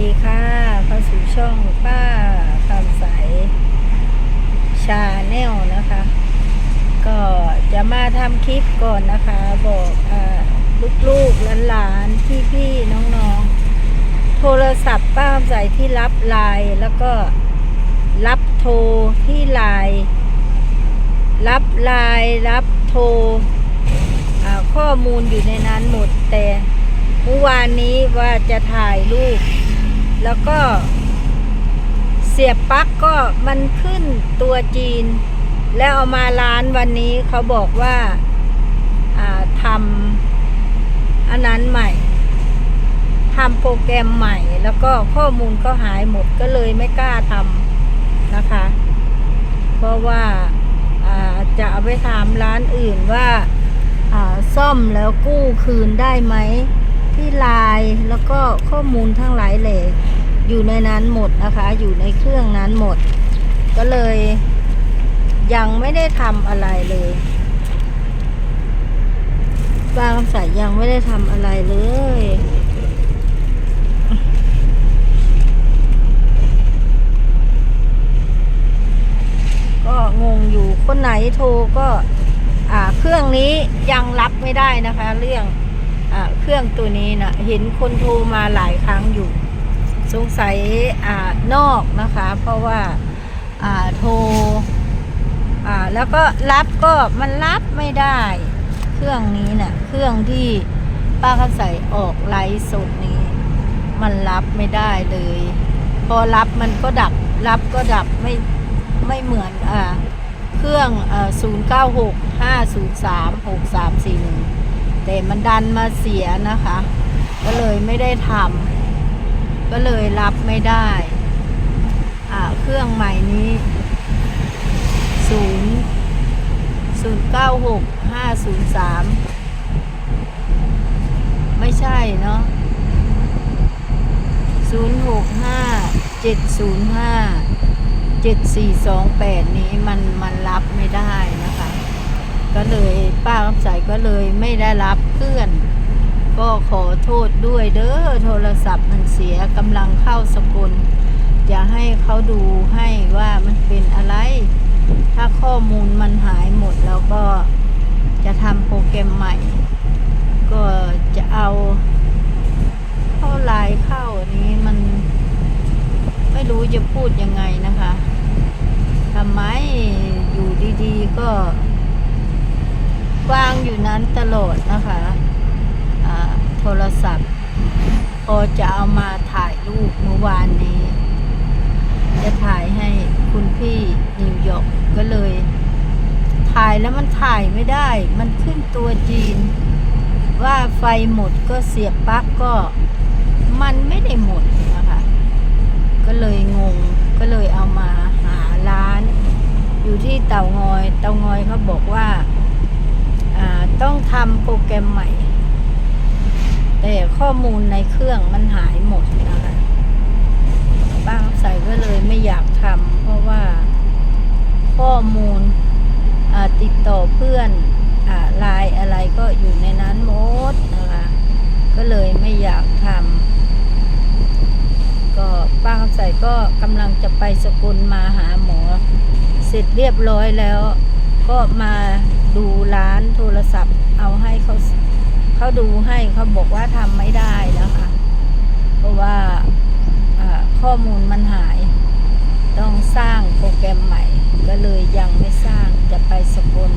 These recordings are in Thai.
ดีค่ะเข้าสู่ช่องป้าคำใสชาแนลนะคะ ก็จะมาทำคลิปก่อนนะคะ บอกอลูกๆหลานๆพี่ๆน้องๆ โทรศัพท์ป้าคำใสที่รับไลน์แล้วก็รับโทรที่ไลน์รับไลน์รับโทรข้อมูลอยู่ในนั้นหมดแต่เมื่อวานนี้ว่าจะถ่ายรูป แล้วก็ เสียบปลั๊กก็มันขึ้นตัวจีน แล้วเอามาร้านวันนี้เขาบอกว่าาทำอันนั้นใหม่ทำโปรแกรมใหม่ แล้วก็ข้อมูลก็หายหมดก็เลยไม่กล้าทำนะคะ เพราะว่าาจะเอาไปถามร้านอื่นว่าอ่าซ่อมแล้วกู้คืนได้ไหม ที่ไลน์แล้วก็ข้อมูลทั้งหลายแหล่อยู่ในนั้นหมดนะคะ อยู่ในเครื่องนั้นหมด ก็เลยยังไม่ได้ทำอะไรเลยป้าคำใสยังไม่ได้ทำอะไรเลย ก็งงอยู่คนไหนโทรก็ อ่าเครื่องนี้ยังรับไม่ได้นะคะ เรื่อง เครื่องตัวนี้นะเห็นคนโทรมาหลายครั้งอยู่ สงสัยอนอกนะคะ เพราะว่าโทรแล้วก็รับก็มันรับไม่ได้ เครื่องนี้นะ่ะเครื่องที่ป้าเขาใส่ออกไลฟ์สดนี้ มันรับไม่ได้เลย พอรับมันก็ดับรับก็ดับไม่ไม่เหมือนอเครื่อง 0 9 6 5 0 3 6 3 4 1 แต่มันดันมาเสียนะคะ ก็เลยไม่ได้ทำก็เลยรับไม่ได้อ่าเครื่องใหม่นี้ศูนย์ศูนย์เก้าหกห้าศูนย์สามไม่ใช่เนาะศูนย์หกห้าเจ็ดศูนย์ห้าเจ็ดสี่สองแปดนี้มันมันรับไม่ได้นะคะ ก็เลยป้าคำใสก็เลยไม่ได้รับเพื่อน ก็ขอโทษด้วยเด้อโทรศัพท์มันเสียกำลังเข้าสกุลจะให้เขาดูให้ว่ามันเป็นอะไร ถ้าข้อมูลมันหายหมดแล้วก็จะทำโปรแกรมใหม่ ก็จะเอาเข้าไลน์เข้าอันนี้มัน ไม่รู้จะพูดยังไงนะคะทำไมอยู่ดีๆก็ วาง อยู่นั้นตลอดนะคะอ่าโทรศัพท์พอจะเอามาถ่ายรูปเมื่อวานนี้ จะถ่ายให้คุณพี่นิวยอร์กก็เลย ถ่ายแล้วมันถ่ายไม่ได้ มันขึ้นตัวจีน ว่าไฟหมดก็เสียบปลั๊กก็มันไม่ได้หมดนะคะ ก็เลยงงก็เลยเอามาหาร้าน อยู่ที่เตางอย เตางอยเขาบอกว่า ต้องทำโปรแกรมใหม่ แต่ข้อมูลในเครื่องมันหายหมดนะคะป้าใส่ก็เลยไม่อยากทำเพราะว่าข้อมูลอ่าติดต่อเพื่อนอ่าไลน์อะไรก็อยู่ในนั้นหมดนะคะ ก็เลยไม่อยากทำก็ป้าใส่ก็กำลังจะไปสกุลมาหาหมอ เสร็จเรียบร้อยแล้ว ก็มา ดูร้านโทรศัพท์ เอาให้เขาเขาดูให้เขาบอกว่าทำไม่ได้แล้วค่ะ เพราะว่าข้อมูลมันหาย ต้องสร้างโปรแกรมใหม่ ก็เลยยังไม่สร้างจะไปสกล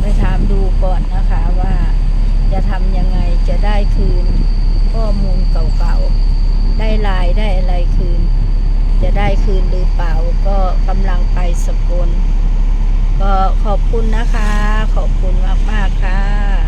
ไปถามดูก่อนนะคะว่าจะทำยังไงจะได้คืนข้อมูลเก่าๆ ได้ไลายได้อะไรคืน จะได้คืนหรือเปล่าก็กำลังไปสกล ก็ขอบคุณนะคะ ขอบคุณมาก ๆ ค่ะ